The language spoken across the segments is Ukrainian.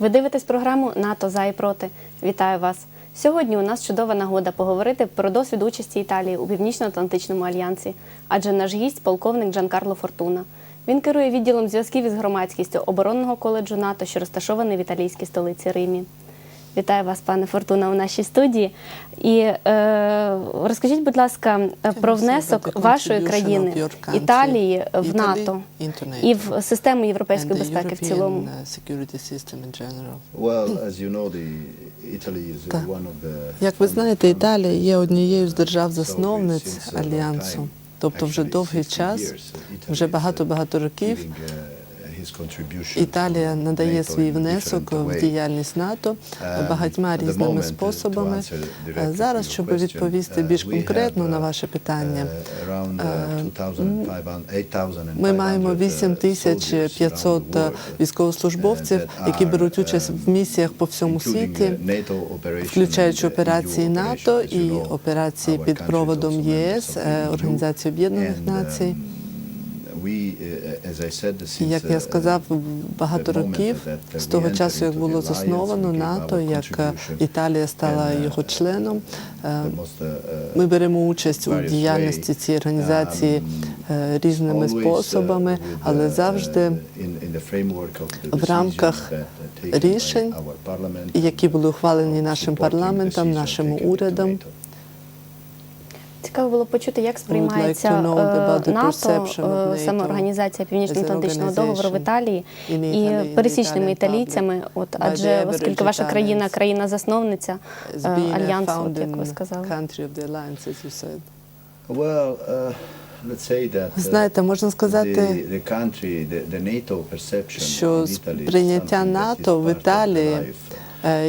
Ви дивитесь програму НАТО за і проти. Вітаю вас! Сьогодні у нас чудова нагода поговорити про досвід участі Італії у Північно-Атлантичному альянсі, адже наш гість полковник Джанкарло Фортуна. Він керує відділом зв'язків із громадськістю оборонного коледжу НАТО, що розташований в італійській столиці Римі. Вітаю вас, пане Фортуна, у нашій студії. І е, розкажіть, будь ласка, е, про внесок вашої країни Італії в НАТО і в систему європейської безпеки в цілому? uh, uh, Так. Як ви знаєте, Італія є однією з держав-засновниць альянсу. Тобто вже довгий час, вже uh, багато-багато років Італія надає свій внесок в діяльність НАТО Um, багатьма різними uh, способами. Е, Зараз, щоб відповісти uh, більш конкретно на uh, ваше питання, Е, 2,500 8,500, Ми маємо uh, 8500 soldiers around the world, військовослужбовців, які беруть участь um, в місіях по всьому світі, включаючи операції НАТО і операції під проводом ЄС, е. Організації Об'єднаних Націй. Як я uh, сказав, багато років uh, з того часу, як було засновано НАТО, як е, Італія стала uh, його членом. е, uh, uh, Ми беремо участь у діяльності цієї організації um, е, різними uh, способами, але uh, завжди в рамках uh, рішень, які були ухвалені нашим парламентом, нашим урядом. Цікаво було почути, як сприймається е, НАТО, е, саме NATO організація Північно-Атлантичного договору в Італії і пересічними італійцями. От адже оскільки ваша країна е, being a альянсу, як ви сказали. Well, uh, uh, Знаєте, можна сказати, що is НАТО в Італії е,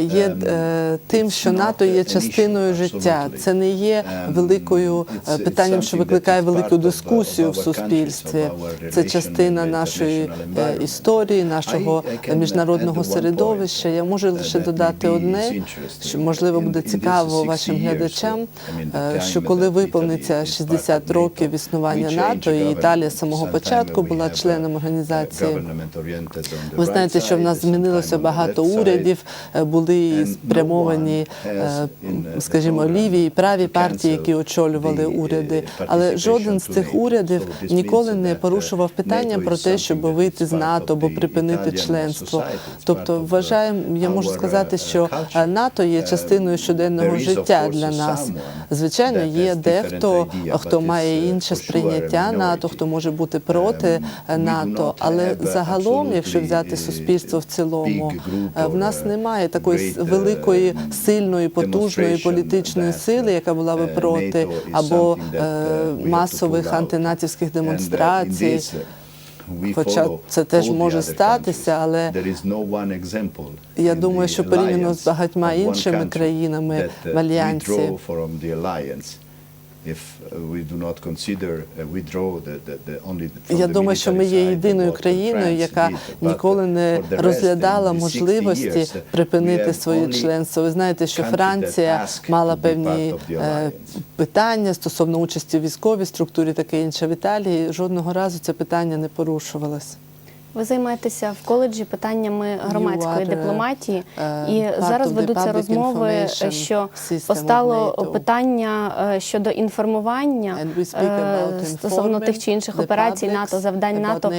є Ем, е, тим, що НАТО є частиною життя. Це не є Ем, великою е, питанням, що викликає велику uh, дискусію в суспільстві. Це частина нашої е, історії, нашого міжнародного середовища. Я можу лише додати одне, що можливо буде цікаво вашим глядачам, е, що коли виповниться Italy 60 років існування НАТО, і Італія з самого початку була членом uh, організації. on the Ви знаєте, що в нас змінилося багато урядів, е, були спрямовані, one е, has in, uh, скажімо, ліві і праві партії, які очолювали уряди. Але жоден з цих урядів ніколи не порушував питання про те, щоб вийти з НАТО або припинити членство. Тобто, вважаємо, я можу сказати, що е, НАТО є частиною щоденного життя для нас. Звичайно, є дехто, хто має інше сприйняття НАТО, хто може бути проти е, НАТО. Але загалом, якщо взяти суспільство в цілому, е, в нас немає такої великої, сильної, потужної політичної сили, яка була би uh, проти, або е, масових антинатівських демонстрацій. Хоча це теж може статися, але я думаю, що порівняно з багатьма іншими країнами в альянсі. Я думаю, що ми є єдиною країною, яка ніколи не розглядала in the 60 можливості uh, припинити своє членство. Ви знаєте, що Франція мала певні е, питання стосовно участі в військовій структурі, таке інше. В Італії жодного разу це питання не порушувалось. Ви займаєтеся в коледжі питаннями громадської uh, дипломатії, uh, і зараз ведуться розмови, що постало питання е, щодо інформування е, стосовно тих чи інших операцій НАТО, завдань НАТО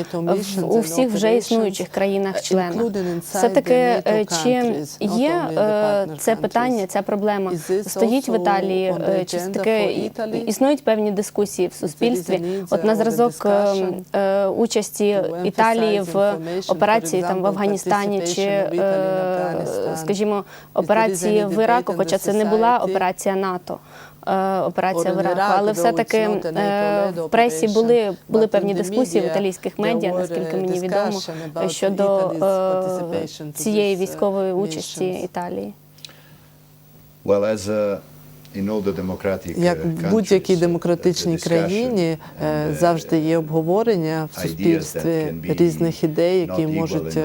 у всіх вже існуючих країнах-членах. inside Все таки, е, чи є е, це питання, ця проблема стоїть в Італії? е, Чи таки існують певні дискусії в суспільстві? От на зразок е, discussion е, участі Італії в операції там в Афганістані чи, е, скажімо, операції в Іраку, хоча це не була операція НАТО. е, Операція в Іраку, але though все-таки it's not a е, NATO-led в пресі були, були певні дискусії в італійських медіа, наскільки uh, мені відомо, е, щодо е, цієї uh, військової участі. Італії. Well, as uh, Як uh, в будь-якій uh, демократичній країні е, uh, завжди є обговорення в суспільстві різних ідей, які можуть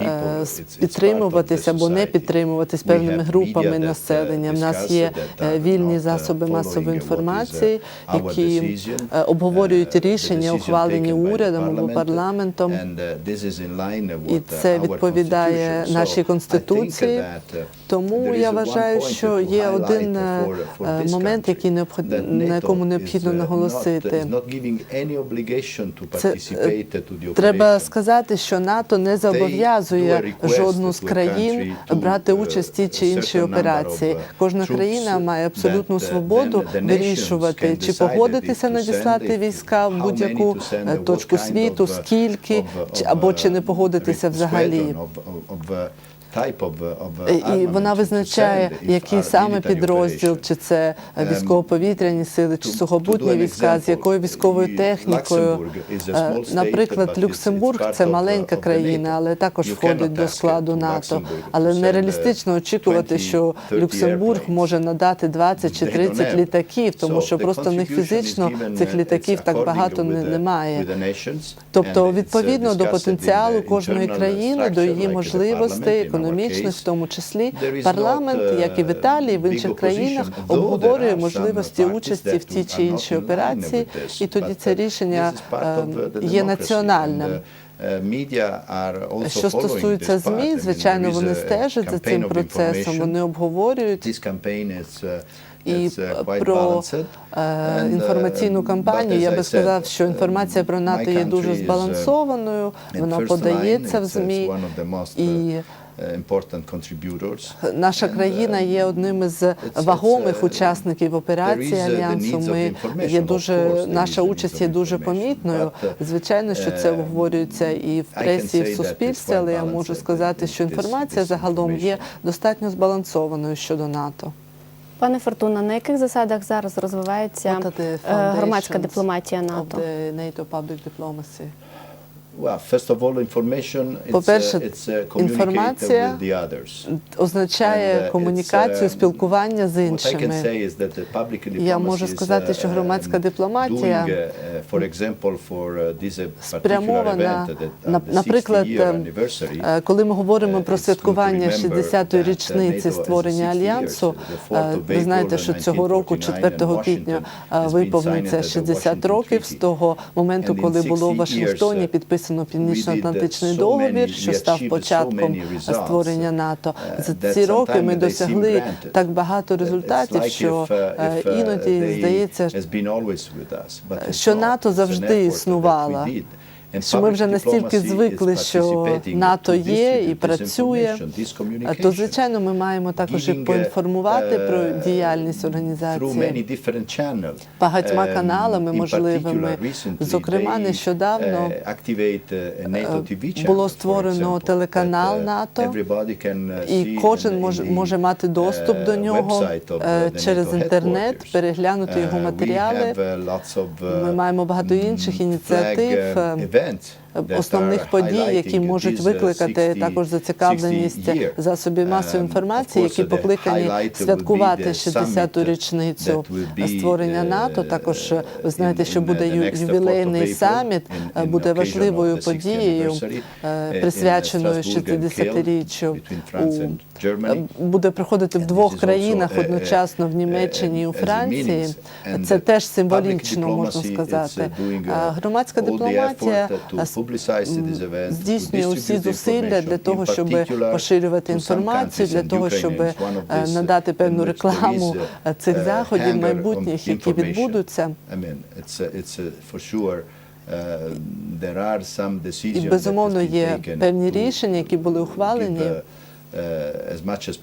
е, е, the або не підтримуватись певними групами uh, населення. В нас є е, вільні uh, засоби масової uh, інформації, які е, обговорюють uh, рішення, ухвалені урядом або парламентом. uh, І uh, це відповідає нашій конституції. uh, Тому я вважаю, що є один е, е, момент, який на якому необхідно uh, наголосити. Це, е, Треба сказати, що НАТО не зобов'язує request жодну з країн брати uh, участь в тій чи іншій операції. uh, Кожна країна має абсолютну свободу вирішувати, чи погодитися надіслати війська в будь-яку е, точку світу, скільки або чи не погодитися взагалі. І вона визначає, який саме підрозділ, чи це Ем, військово-повітряні сили, чи do війська, з якою військовою технікою. Е, Наприклад, Люксембург це маленька країна, але також входить до складу НАТО. Але нереалістично очікувати, що Люксембург може надати 20 чи They 30 літаків, тому що просто в них фізично цих uh, літаків так багато немає. Тобто, uh, відповідно до потенціалу кожної країни, до її можливостей, our економічних, в тому числі, парламент, uh, як і в Італії, в інших країнах, обговорює можливості участі в тій чи іншій операції, і тоді це uh, рішення the- the е, є національним. uh, Що стосується ЗМІ, звичайно, вони стежать за цим процесом, вони обговорюють. І quite про е, інформаційну кампанію. Я би сказав, що інформація про НАТО є дуже збалансованою, вона подається в ЗМІ. І important contributors. Наша країна є одним із вагомих uh, учасників операції альянсу. Ми є дуже наша участь є дуже помітною. Uh, Звичайно, що це uh, обговорюється і в пресі, і в суспільстві, але я можу сказати, що інформація загалом є достатньо збалансованою щодо НАТО. Пане Фортуна, на яких засадах зараз розвивається the е, громадська дипломатія НАТО? По-перше, uh, uh, інформація означає uh, комунікацію, uh, спілкування з іншими. Я можу сказати, uh, що громадська um, дипломатія uh, uh, uh, uh, спрямована, uh, наприклад, 60 year anniversary, е, коли ми говоримо Uh, про святкування remember 60-ї that, uh, річниці створення 60 years. альянсу, The 4th е, of ви знаєте, що цього року, 1949 4 in квітня, е, виповниться signed the 60 Washington років з того моменту, коли було в 60 Вашингтоні uh, підписано Північно-Атлантичний договір, що став початком створення НАТО. uh, За ці роки ми досягли так багато результатів, що uh, е, if, uh, іноді здається, що. НАТО завжди існувала. Що ми вже настільки звикли, що НАТО є і працює, то звичайно ми маємо також і uh, поінформувати про uh, діяльність організації багатьма Um, каналами можливими. Зокрема, нещодавно uh, uh, було створено телеканал uh, НАТО, uh, і кожен може, мати доступ до uh, нього е, uh, через інтернет, переглянути його Uh, матеріали. uh, uh, Ми маємо багато інших mm, ініціатив, event. Е, основних подій, які можуть uh, викликати також зацікавленість засобів масової інформації, які покликані святкувати the 60-ту річницю that will be, створення НАТО. Також е, ви знаєте, що буде ювілейний 4th of April, саміт, е, буде важливою подією, е, присвяченою Strasbourg and Kiel, 60-річчю. between France and Germany. Е, Буде проходити в двох країнах одночасно в Німеччині і у Франції. Це теж символічно можна сказати. uh, uh, Громадська дипломатія е, здійснює усі зусилля для того, щоб поширювати інформацію, для того, щоб е, надати певну рекламу е, цих uh, заходів майбутніх, які відбудуться. Uh, uh, uh, І безумовно є певні рішення, які були ухвалені. uh,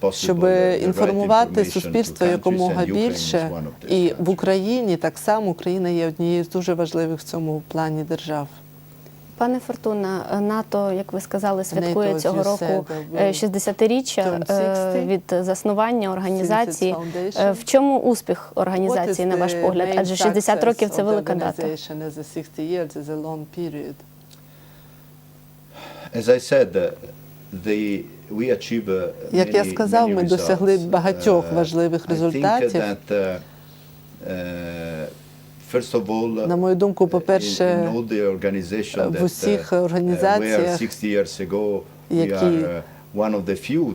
uh, щоб інформувати суспільство якомога більше, і в Україні так само Україна є однією з дуже важливих в цьому плані держав. Пане Фортуна, е, НАТО, як ви сказали, святкує as цього року said, е, will 60-річчя turn е, 60 від заснування організації. Е, В чому успіх організації, на ваш погляд? Адже 60 років це велика дата. as a 60 years is a long period. As I said, uh, the, uh, Як я сказав, ми досягли багатьох Uh, важливих результатів. На мою думку, по-перше, в усіх uh, uh, організаціях, where 60 years ago We які